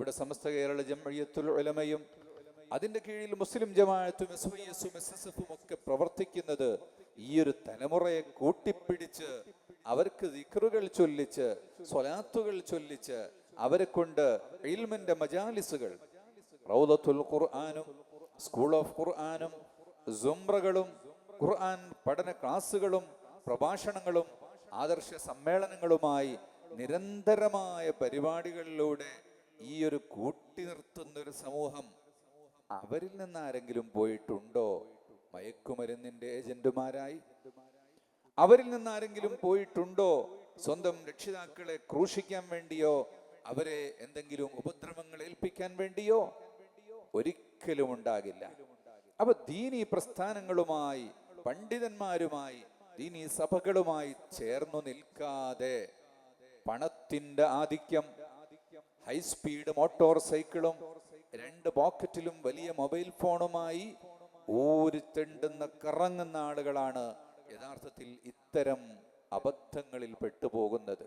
ഇവിടെ സമസ്ത കേരള ജംഇയ്യത്തുൽ ഉലമയും അതിന്റെ കീഴിൽ മുസ്ലിം ജമാഅത്തും എസ് വൈ എസും എസ് എസ് എഫും ഒക്കെ പ്രവർത്തിക്കുന്നത് ഈ ഒരു തലമുറയെ കൂട്ടിപ്പിടിച്ച് അവർക്ക് ദിക്റുകൾ ചൊല്ലിച്ച് സ്വലാത്തുകൾ ചൊല്ലിച്ച് അവരെ കൊണ്ട് ഇൽമിന്റെ മജാലിസുകൾ റൗദത്തുൽ ഖുർആാനും സ്കൂൾ ഓഫ് ഖുർആാനും സുംറകളും ഖുർആൻ പഠന ക്ലാസ്സുകളും പ്രഭാഷണങ്ങളും ആദർശ സമ്മേളനങ്ങളുമായി നിരന്തരമായ പരിപാടികളിലൂടെ ഈ ഒരു കൂട്ടി നിർത്തുന്ന ഒരു സമൂഹം അവരിൽ നിന്ന് ആരെങ്കിലും പോയിട്ടുണ്ടോ? മയക്കുമരുന്നിന്റെ ഏജന്റുമാരായി. അവരിൽ നിന്ന് ആരെങ്കിലും പോയിട്ടുണ്ടോ? സ്വന്തം രക്ഷിതാക്കളെ ക്രൂശിക്കാൻ വേണ്ടിയോ? അവരെ എന്തെങ്കിലും ഉപദ്രവങ്ങൾ ഏൽപ്പിക്കാൻ വേണ്ടിയോ? ഒരിക്കലും ഉണ്ടാകില്ല. അപ്പൊ ദീനി പ്രസ്ഥാനങ്ങളുമായി പണ്ഡിതന്മാരുമായി ദീനി സഭകളുമായി ചേർന്നു നിൽക്കാതെ പണത്തിന്റെ ആധിക്യം ഹൈസ്പീഡ് മോട്ടോർ സൈക്കിളും രണ്ട് പോക്കറ്റിലും വലിയ മൊബൈൽ ഫോണുമായി ഊരിത്തെണ്ടുന്ന കറങ്ങുന്ന ആളുകളാണ് യഥാർത്ഥത്തിൽ ഇത്തരം അബദ്ധങ്ങളിൽ പെട്ടുപോകുന്നത്.